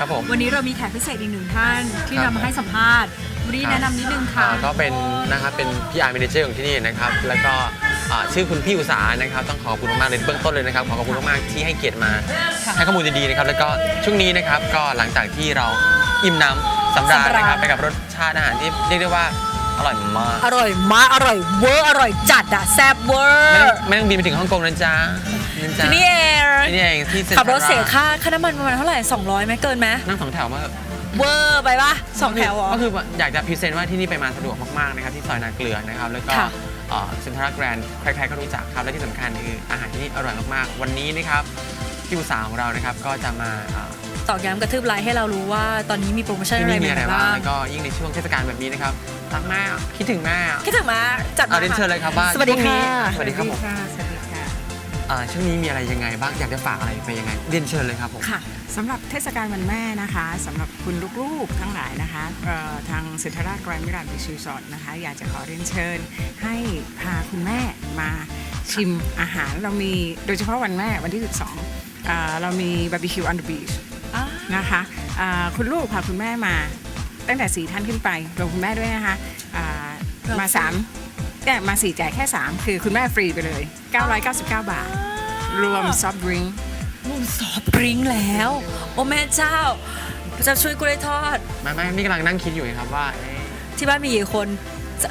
ครับผมวันนี้เรามีแขกพิเศษอีกหนึ่งท่านที่ครับนำมาให้สัมภาษณ์วันนี้แนะนำนิดนึงค่ะ อ่าก็เป็นนะครับเป็นพี่อาร์เมเนเจอร์ของที่นี่นะครับ แล้วก็อ่าชื่อคุณพี่อุตสาหนะครับ ต้องขอขอบคุณมากๆเลยเบื้องต้นเลยนะครับ ขอขอบคุณมากๆที่ให้เกียรติมา ค่ะให้ข้อมูลดีๆนะครับ แล้วก็ช่วงนี้นะครับก็หลังจากที่เราอิ่มน้ำสำราญสำราญ นะครับไปกับรสชาติอาหารที่เรียกได้ว่าอร่อยมากอร่อยมากอร่อยเวอร์อร่อยจัดอะแซ่บเวอไม่ต้องร์ไม่ต้องบินไปถึงฮ่องกงนะจ๊ะ นะจ๊ะที่นี่เองที่นี่เองที่ซ็นทขับรถลาเสียค่าค่าน้ำมันประมาณเท่าไหร่200ไหมเกินไหมนั่งสองแถวมาเถอะเวอร์ไปปะสองแถวเหรอ ก็คืออยากจะพรีเซนต์ว่าที่นี่ไปมาสะดวกมากๆนะครับที่ซอยนาเกลือนะครับแล้วก็ค่ะ เซ็นทรัลแกรนด์ใครๆก็รู้จักครับและที่สำคัญคืออาหารที่นี่อร่อยมากๆ วันนี้นะครับพี่อุตสาหของเรานะครับก็จะมาอ่า ตอกย้ำกระทืบไลน์ให้เรารู้ว่าตอนนี้มีโปรโมชั่นที่อะไรนี่มีใหอะไรม่ๆบ้างบ้างแล้วก็ยิ่งในช่วงเทศกาลแบบนี้นะครับรักแม่คิดถึงแม่คิดถึงมาจัดเอามาเรียนเชิญเลยครับว่าสวัสดีค่ะช่วงนี้สวัสดีครับผม สวัสดีค่ะ อ่าช่วงนี้มีอะไรยังไงบ้างอยากจะฝากอะไรไปยังไงเรียนเชิญเลยครับผมค่ะสำหรับเทศกาลวันแม่นะคะสำหรับคุณลูกๆทั้งหลายนะคะเอ่อทางเซ็นทรัลแกรนด์มิราบิชิสอดนะคะ อยากจะขอเรียนเชิญ ให้พาคุณแม่มาชิมอาหารเรามีโดยเฉพาะวันแม่วันที่ 12อ่าเรามีบาร์บีคิวออนเดอะบีชอ่านะคะอ่าคุณลูกพาคุณแม่มาตั้งแต่สี่ท่านขึ้นไปรวมคุณแม่ด้วยนะคะอ่ามาสาม เนี่ยมาสี่จ่ายแค่ 3 คือคุณแม่ฟรีไปเลย 999 บาท รวมซอฟต์ดริงก์มุมซอฟต์ดริงก์แล้ว โอ้แม่เจ้าพระเจะช่วยกล้วยทอด ไม่ไม่นี่กำลังนั่งคิดอยู่ครับว่าเอ๊ะที่บ้านมีกี่คนจะ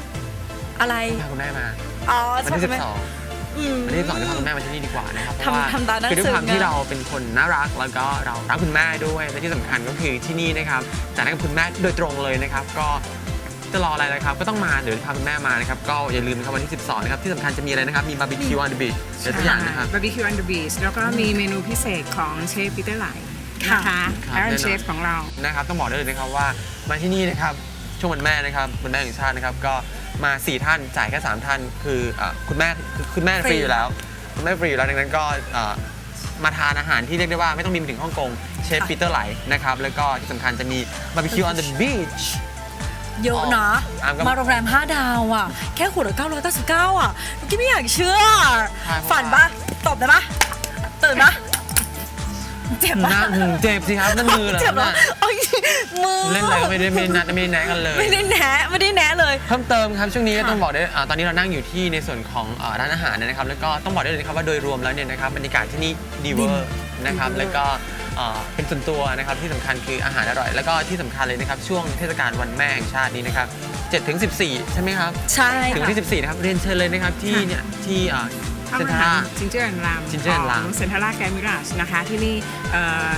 อะไร พาคุณแม่มาอ๋อวันที่ใช่ไหม12อืมวันที่สองจะพาคุณแม่มาที่นี่ดีกว่านะครับเพทำราะว่าทำตาหนังคือด้วยความสือที่ไงเราเป็นคนน่ารักแล้วก็เรารักคุณแม่ด้วยและที่สำคัญก็คือที่นี่นะครับจากนั้นกับคุณแม่โดยตรงเลยนะครับ ก็ จะรออะไรนะครับ ก็ต้องมาเดี๋ยวพาคุณแม่มานะครับ ก็อย่าลืมนะครับวันที่ 12 นะครับ ที่สำคัญจะมีอะไรนะครับ มีบาร์บีคิวออนเดอะบีชเดี๋ยวตัวอย่างนะครับ บาร์บีคิวอันเดอร์บีชแล้วก็มีเมนูพิเศษของเชฟปีเตอร์ไหลนะคะค่ะแอรอนเชฟของเรา นะครับ ต้องบอกได้เลยนะครับว่ามาที่นี่นะครับ ช่วงวันแม่นะครับวันแม่แห่งชาตินะครับ ก็มาสี่ท่านจ่ายแค่สามท่าน คือเอ่อคุณแม่คือคุณแม่ฟรีอยู่แล้ว คุณแม่ฟรีอยู่แล้วดังนั้นก็เอ่อมาทานอาหารที่เรียกได้ว่าไม่ต้องบินไปถึงฮ่องกงเชฟปีเตอร์ไหลนะครับ แล้วก็ที่สำคัญจะมีบาร์บีคิวออนเดอะบีช เยอะนะอะก็มาโรงแรม 5 ดาวอะ แค่ขวดละ999 อะเมื่อกี้ไม่อยากเชื่อ ใช่เพราะว่า ฝันปะตอบได้ปะตื่นปะเจ็บปะนะอืมเจ็บสิครับนั่นมือเหรอเจ็บปะน่ะโอ๊ยมือเล่นอะไรก็ไม่ได้ไม่ได้นัดไม่ได้แนะกันเลย ไม่ได้แนะไม่ได้แนะเลย เพิ่มเติมครับช่วงนี้ค่ะต้องบอกได้อ่าตอนนี้เรานั่งอยู่ที่ในส่วนของอ่าร้านอาหารนะครับ แล้วก็ต้องบอกได้เลยนะครับว่าโดยรวมแล้วเนี่ยนะครับบรรยากาศที่นี่ดีเวอร์นะครับแล้วก็อ่า เป็นส่วนตัวนะครับที่สำคัญคืออาหารอร่อย แล้วก็ที่สำคัญเลยนะครับช่วงเทศกาลวันแม่แห่งชาตินี้นะครับ7ถึง14 ใช่ไหมครับ ใช่ถึงค่ะวันที่ 14 นะครับ เรียนเชิญเลยนะครับที่ค่ะเนี่ยที่อ่าข้าวเซ็นอาทรัหารลจิงเจอร์แอนด์ราม Ginger and Ram ของเซ็นทรัลแกรนด์มิราชนะคะที่นี่เอ่อ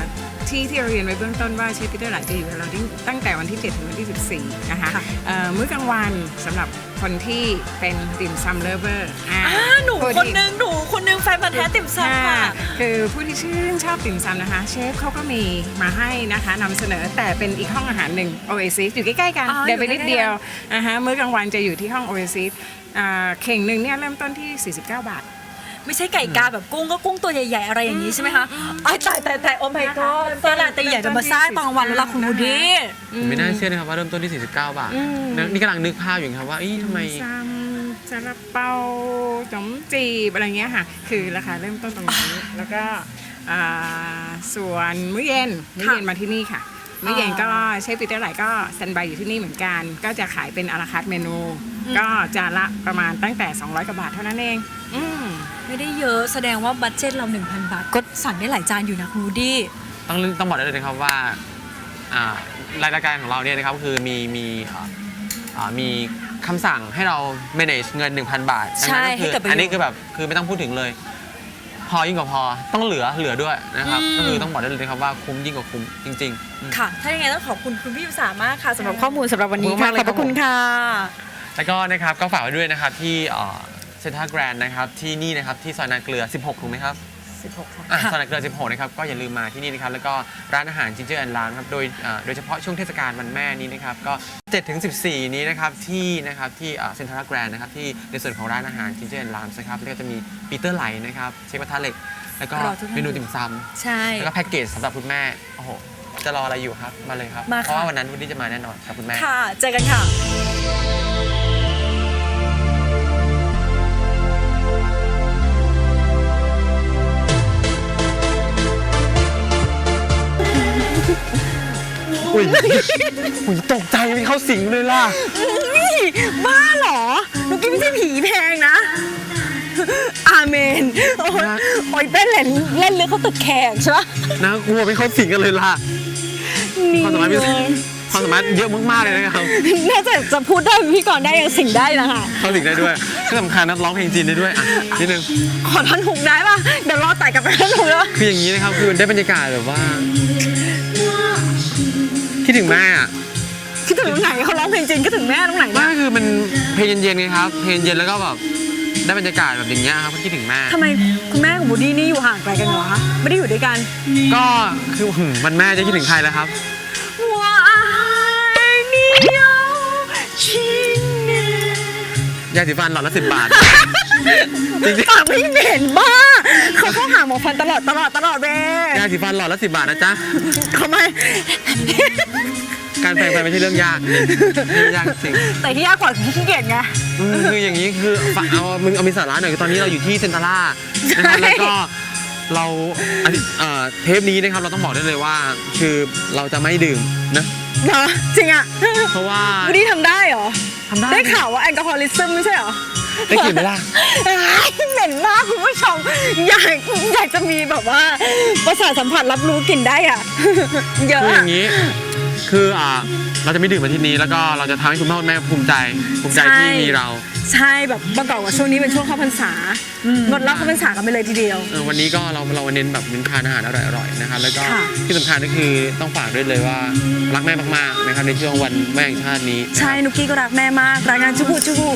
ที่ที่เราเรียนไว้เบื้องต้นว่าเชฟปีเตอร์ไหลจะอยู่กับเราตั้งแต่วันที่ 7 ถึงวันที่ 14 นะคะค่ะเอ่อมื้อกลางวันสำหรับคนที่เป็นติ่มซำเลเวอร์อ่าหนูคนนึงหนูคนนึงแฟนพันธ์แท้ติ่มซำค่ะคือผู้ที่ชื่นชอบติ่มซำนะคะ เชฟเขาก็มีมาให้นะคะนำเสนอแต่เป็นอีกห้องอาหารหนึ่ง Oasis อยู่ใกล้ๆกัน อ๋อเดินไปอยู่นิดใกล้ๆ เดียวนะคะมื้อกลางวันจะอยู่ที่ห้อง Oasis อ่าเข่งหนึ่งเนี่ยเริ่มต้นที่ 49 บาท ไม่ใช่ไก่กาแบบกุ้งก็กุ้งตัวใหญ่ๆอะไรอย่างนี้ใช่ไหมคะไอ้ายตายตายตายโอ้ my god ตลาดแต่ใหญ่จะมาสร้างตอนกลางวันแล้วล่ะคุณดูดิผมไม่น่าเชื่อนะครับว่าเริ่มต้นที่ 49 บาท อืม นี่กำลังนึกภาพอยู่ครับว่าเอ้ยทำไม ซัมซาลาเปาขนมจีบอะไรเงี้ยค่ะ คือราคาเริ่มต้นตรงนี้แล้วก็อ่าส่วนมื้อเย็นมื้อเย็นมาที่นี่ค่ะ มื้อเย็นก็เชฟปีเตอร์ไหลก็สแตนบายอยู่ที่นี่เหมือนกัน ก็จะขายเป็นอาราคาร์ทเมนู ก็จานละประมาณตั้งแต่ 200 กว่าบาทเท่านั้นเอง อืม ไม่ได้เยอะแสดงว่าบัตเจ็ตเรา 1,000 บาท ก็สั่งได้หลายจานอยู่นะคุณดูดิต้องต้องบอกได้เลยนะครับว่าอ่ารายการของเราเนี่ยนะครับคือมีมีอ่าอ่ามีคำสั่งให้เรา manage เงิน 1,000 บาทใช่ดังนั้นก็ให้คือเกิดประโยชน์ อันนี้คือแบบคือไม่ต้องพูดถึงเลย พอยิ่งกว่าพอต้องเหลือเหลือด้วยนะครับอืมก็คือต้องบอกได้เลยนะครับว่าคุ้มยิ่งกว่าคุ้มจริงๆอืมค่ะ ถ้าอย่างไรต้องขอบคุณคุณพี่ยุสามากค่ะสำหรับข้อมูลสำหรับวันนี้ขอบคุณค่ะ มากเลยขอบพระคุณครับผมค่ะแล้วก็นะครับก็ฝากไว้ด้วยนะครับที่เซ็นทรัลแกรนด์นะครับที่นี่นะครับที่ซอยนาเกลือ 16 ถูกไหมครับ16ค่ะอะค่ะซอยนาเกลือ 16 นะครับก็อย่าลืมมาที่นี่นะครับแล้วก็ร้านอาหารจินเจอร์แอนด์ร้านครับโดยอ่าโดยเฉพาะช่วงเทศกาลวันแม่นี้นะครับก็7ถึง14 นี้นะครับที่นะครับที่เซ็นทรัลแกรนด์นะครับที่ในส่วนของร้านอาหารจินเจอร์แอนด์ร้านนะครับแล้วก็จะมีปีเตอร์ไหลนะครับเชฟกระทะเหล็ก แล้วก็รอทุกท่าน เมนูติ่มซใช่ำแล้วก็แพ็กเกจสำหรับคุณแม่ โอ้โห จะรออะไรอยู่ครับ มาเลยครับ มาค่ะ เพราะว่าวันนั้นวุฒิจะมาแน่นอนกับคุณแม่ ค่ะ เจอกันค่ะ ยอุ้ยตกใจไม่เข้าสิงเลยล่ะ นี่บ้าเหรอนุกกี้ไม่ใช่ผีแพงนะ อาเมน โอ้ยโอ้ยเต้นเล่นเล่นเรือเขาตึกแขกใช่ปะน่ากลัวไม่เข้าสิงกันเลยล่ะ นี่ความสามารถพิเศษความสามารถเยอะมากๆเลยนะครับ น่าจะจะพูดได้เป็นพี่กรได้ยังสิ่งได้นะคะเข้าสิงได้ด้วยที่สำคัญนะร้องเพลงจีนได้ด้วยอะนิดนึง ขอท่อนหุกได้ปะเดี๋ยวรอไต่กลับไปท่อนหุกแล้วคืออย่างนี้นะครับคือได้บรรยากาศแบบว่า คิดถึงแม่อะคิดถึงตรงไหนเขาร้องเพลงจีนคิดถึงแม่ตรงไหนไม่นะคือมันเพลงเย็นๆไงครับ เพลงเย็นแล้วก็แบบได้บรรยากาศแบบอย่างเงี้ยครับก็คิดถึงแม่ ทำไมคุณแม่กับบูดี้นี่อยู่ห่างไกลกันเหรอคะไม่ได้อยู่ด้วยกันก็คือหืมมันแม่จะคิดถึงใครแล้วครับว่านี่ยชินเนยาสีฟันหลอดละสิบบาท จริงปากไม่เหม็นบ้า เขาเข้าหาหมอฟันตลอดตลอดตลอดเว้ๆยาสีฟันหลอดละสิบบาทนะจ๊ะ เขาไม่ การแปลงฟันไม่ใช่เรื่องยากเรื่องยากจริงแต่ที่ยากกว่าคือขี้เกียจไง อืมคืออย่างนี้คือฝเอามึงเอามีสาระหน่อยคือตอนนี้เราอยู่ที่เซนทาร่านะครับใช่ แล้วก็เราอันนี้เอ่อเทปนี้นะครับเราต้องบอกได้เลยว่า คือเราจะไม่ดื่มนะเหรอจริงอะเพราะว่าบูดี้ทำได้เหรอ ทำได้ได้ข่าวว่าแอลกอฮอลิซึมไม่ใช่เหรอ ได้กลิ่นไหมล่ะอ้ายเหม็นมากคุณผู้ชมอยากอยากจะมีแบบว่า ประสาทสัมผัสรับรู้กลิ่นได้อะ เยอะคือออะย่างนี้ คืออ่า เราจะไม่ดื่มมาที่นี้แล้วก็เราจะทำให้คุณพ่อคุณแม่ภูมิใจภูมิใจที่มีเรา ใช่แบบประกอบกับช่วงนี้เป็นช่วงเข้าพรรษางดเหล้าเข้าพรรษากันไปเลยทีเดียว เออวันนี้ก็เราเราเน้นแบบเน้นทานอาหารอร่อยๆนะครับแล้วก็ค่ะ ที่สำคัญก็คือต้องฝากด้วยเลยว่ารักแม่มากๆนะครับในช่วงวันแม่แห่งชาตินี้นะครับ ใช่นุกกี้ก็รักแม่มากรักงานชุบุชุบุ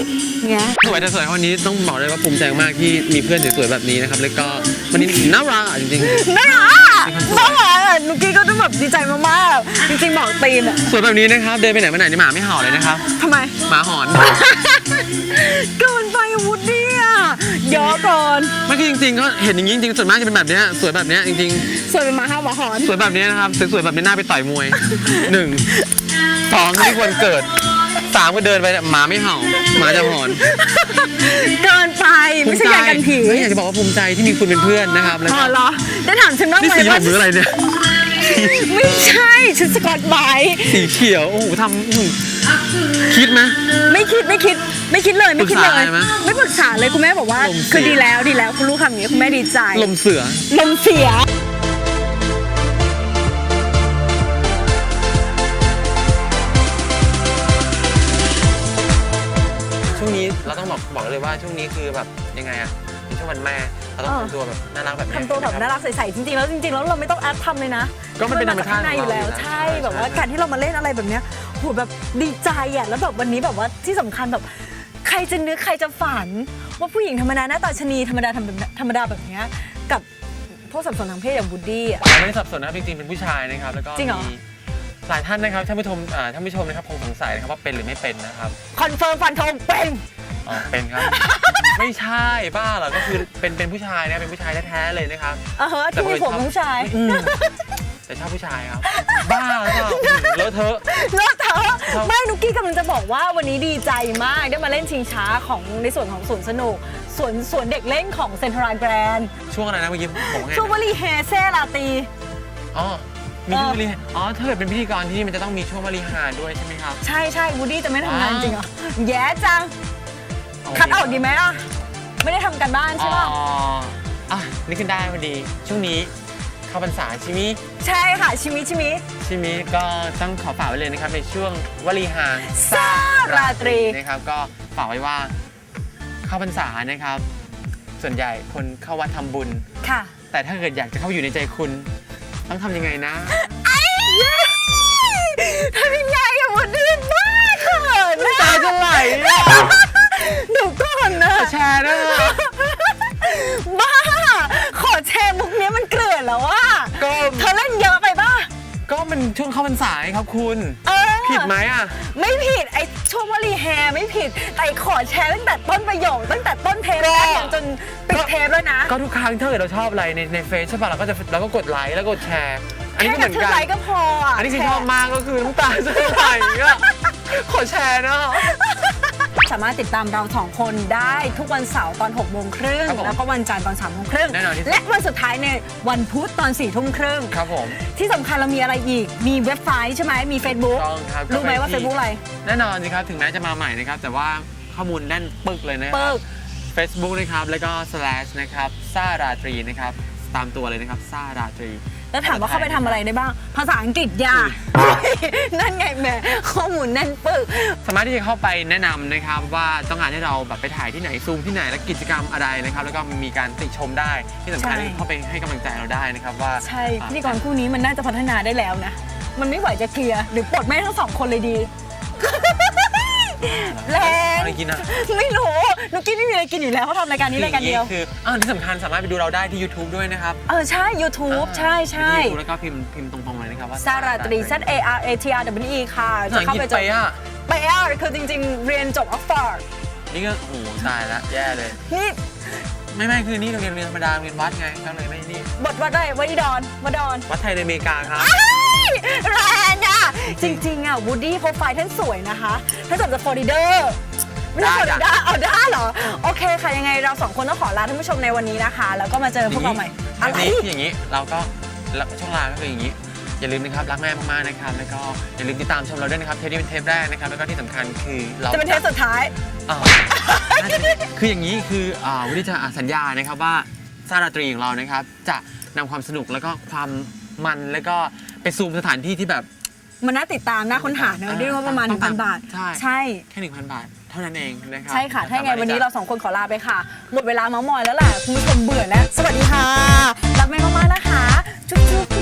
เงี้ย สวยแต่สวยวันนี้ต้องบอกเลยว่าภูมิใจมากที่มีเพื่อนสวยๆแบบนี้นะครับ แล้วก็วันนี้น่ารักอะจริงน่ารักน่ารักอะ นุกกี้ก็ต้องแบบดีใจมากๆจริงๆบอกตีนอะๆสวยแบบนี้นะครับเดินไปไหนมาไหนนี่หมาไม่เห่าเลยนะครับทำไม หมาหอน เกินไปอะวุฒิอะเยอะเกินไม่คือจริงๆก็เห็นอย่างนี้จริงๆส่วนมากจะเป็นแบบเนี้ยสวยแบบเนี้ยจริงส่วนเป็นหมาห้าวหมาหอน ๆ สวยแบบนี้นะครับสวยๆแบบนี้น่าไปต่อยมวยหนึ่งสองที่ควรเกิดสามก็เดินไปหมาไม่เห่าหมาจะหอนเกินไปไม่ใช่ยากันผีไม่อยากจะบอกว่าภูมิใจที่มีคุณเป็นเพื่อนนะครับแล้วอ๋ก็อเหรอได้ถามฉันบ้างนี่ไหมสีผว่ามหรืออะไรเนี่ย ไม่ใช่ฉันสกอตไบรท์สีเขียว โอ้โหทำอื้อหือคิดไหม ไม่คิดไม่คิดไม่คิดเลยไม่คิดเลปรึกษาอะไรยไหมไม่ปรึกษาเลยคุณแม่บอกว่า ลมเสีย คือดีแล้วดีแล้วคุณลูกทำอย่างนี้คุณแม่ดีใจลมเสือ ลมเสีย ช่วงนี้เราต้องบอกบอกเลยว่าช่วงนี้คือแบบยังไงอะเป็นช่วงวันแม่ เราต้องเออทำตัวแบบน่ารักแบบนี้ทำตัวแบบน่ารักใสๆจริงๆแล้วจริงๆแล้วเราไม่ต้องแอปทำเลยนะก็มันเป็นธรรมชาตินอยู่แล้วของเราอยู่แล้วใช่ใช่แบบว่าใช่การที่เรามาเล่นอะไรแบบเนี้ยโหแบบดีใจอะแล้วแบบวันนี้แบบว่าที่สำคัญแบบใครจะนึกใครจะฝัน ว่าผู้หญิงธรรมดาหน้าตาชะนีธรรมดาธรรมดาธรรมดาแบบเนี้ยกับพวกสับสนทางเพศอย่างบูดดี้อะไม่ได้สับสนนะครับจริงๆเป็นผู้ชายนะครับแล้วก็จริงเหรอมีหลายท่านนะครับท่านผู้ชมอ่าท่านผู้ชมนะครับคงสงสัยนะครับว่าเป็นหรือไม่เป็นนะครับคอนเฟิร์มฟันธงเป็น อ๋อเป็นครับ ไม่ใช่บ้าเหรอก็คือเป็นเป็นผู้ชายนะเป็นผู้ชายแท้ๆเลยนะครับ เออฮะที่มีผมเป็นผู้ชายอืมแต่ชอบผู้ชายครับ บ้าหรือเปล่าเลอะเทอะ เลิกเถอะครับ ไม่นุกกี้กำลังจะบอกว่าวันนี้ดีใจมากได้มาเล่นชิงช้าของในส่วนของสวนสนุกสวนสวนเด็กเล่นของเซ็นทรัลแกรนด์ช่วงอะไรนะเมื่อกี้ผมว่าไงช่วงวลีเฮเซ่ลาตี อ๋อ มีช่วงบริหารอ๋อ ถ้าเกิดเป็นพิธีกรที่นี่มันจะต้องมีช่วงบริหารด้วยใช่ไหมครับ ใช่ใช่วูดดี้จะไม่ทำงานว้าวจริงเหรอแย่จัง คัดออกดีไหมอะ ไม่ได้ทำกันบ้านใช่ป่ะ อ๋ออะนี่ขึ้นได้พอดี ช่วงนี้เข้าพรรษาชิมิใช่ค่ะ ชิมิชิมิชิมิก็ต้องขอฝากไว้เลยนะครับในช่วงวลีหารซาราตรีนะครับ ก็ฝากไว้ว่าเข้าพรรษานะครับ ส่วนใหญ่คนเข้าวัดทำบุญ ค่ะ แต่ถ้าเกิดอยากจะเข้าอยู่ในใจคุณ ต้องทำยังไงนะ ทำยังไงอะวูดดี้บ้าเขินนะตาจะไหลอะ เดี๋ยวก่อนนะ แชร์นะคะบ้า ขอแชร์มุกเนี้ยมันเกลื่อนแล้วว่าก็เธอเล่นเยอะไปป่ะ ก็มันช่วงเข้าพรรษาไงครับคุณ เออ ผิดไหมอะ ไม่ผิดไอช่วงวลีแฮไม่ผิด แต่ไอ้ขอแชร์ตั้งแต่ต้นประโยคตั้งแต่ต้นเทปแรกยันจนปิดเทปแล้วนะ ก็ทุกครั้งถ้าเกิดเราชอบอะไรในในเฟซใช่ป่ะเราก็จะเราก็กดไลค์แล้วกดแชร์ อันนี้แค่ก็เหกับมือนเธอกันไลค์ก็พออะอันนี้คือแชชอบร์มากก็คือน้ำตาจะไหลอะขอแชร์นะ สามารถติดตามเราสองคนได้ทุกวันเสาร์ตอน6โมงครึ่งครับผมแล้วก็วันจันทร์ตอน3โมงครึ่งแน่นอนที่สุด และวันสุดท้ายในวันพุธตอน4ทุ่มครึ่งครับผม ที่สำคัญเรามีอะไรอีก มีเว็บไซต์ใช่ไหมมี Facebook ต้องครับรู้ไหมว่า ก็ปที่ Facebook อะไร แน่นอนสิครับ ถึงแม้จะมาใหม่นะครับ แต่ว่าข้อมูลแน่นปึกเลยนะคเปิรับก Facebook นะครับ แล้วก็ slash นะครับซาราตรีนะครับ ตามตัวเลยนะครับซาราตรี แล้วถามว่าเข้าไปทำอะไรได้บ้าง ภาษาอังกฤษอย่านั่นไงแหม่ข้อมูลแน่นปึก สามารถที่จะเข้าไปแนะนำนะครับว่าต้องการให้เราแบบไปถ่ายที่ไหนซูมที่ไหนและกิจกรรมอะไรนะครับ แล้วก็มีการติชมได้ที่สำคัญใช่ เข้าไปให้กำลังใจเราได้นะครับว่าใช่อ่าพิธีกรคู่นี้มันน่าจะพัฒนาได้แล้วนะ มันไม่ไหวจะเคลียร์หรือปลดแม่งทั้งสองคนเลยดี แรงอะไรกินอะไม่รู้นุกกี้ไม่มีอะไรกินอยู่แล้วเขาทำรายการนี้รายการเดียว คืออ่าที่สำคัญสามารถไปดูเราได้ที่ YouTube ด้วยนะครับ เออ ใช่ YouTube ใช่ใช่ที่ YouTube แล้วก็พิมพ์พิมพ์ตรงๆเลยนะครับว่าซาราตรี Z A R A T R W E ค่ะภาษาอังกฤษไปอะไปอะคือจริง ๆ เรียนจบออกฟอร์ดนี่ก็โอ้โหตายละแย่เลยนี่ไม่ไม่คือนี่โรงเรียนโรงเรียนธรรมดาโรงเรียนวัดไงก็เลยไม่นี่บทวัดอะไรวัดอีดอนวัดดอนวัดไทยในอเมริกาครับอ้าย แรงอะ จริง ๆ อะวูดดี้โปรไฟล์ท่านสวยนะคะ ถ้าจบจากฟลอริเดอร์ไม่ใช่ฟลอริดาเอาได้เหรอ โอเคค่ะ ยังไงเราสองคนต้องขอลาท่านผู้ชมในวันนี้นะคะ แล้วก็มาเจอพวกเราใหม่อัอะนไรนี้อย่างนี้เราก็แล้วช่วงลาก็คืออย่างนี้ อย่าลืมนะครับรักแม่มากๆนะครับแล้วก็อย่าลืมติดตามชมเราด้วยนะครับเทปนี้เป็นเทปแรกนะครับแล้วก็ที่สำคัญคือเรา จะเป็นเทปสุดท้าย อ่าน่าจะเป็นคืออย่างนี้คืออ่าวันนี้จะสัญญานะครับว่าซาราตรีของเรานะครับ จะนำความสนุกแล้วก็ความมันแล้วก็ ไปซูมสถานที่ที่แบบ มันน่าติดตามน่าค้นหาเนอะด้วยงบประมาณต้องตาม1,000 บาท ใช่ ใช่ แค่หนึ่งพันบาท เท่านั้นเองนะครับใช่ค่ะ ถ้ายังไงสมถวันนี้ที่จะเราสองคนขอลาไปค่ะ หมดเวลาเมาส์มอยแล้วแหละคุณผู้ชมเบื่อแล้ว สวัสดีค่ะ รักแม่มากๆนะคะ จุ๊บๆ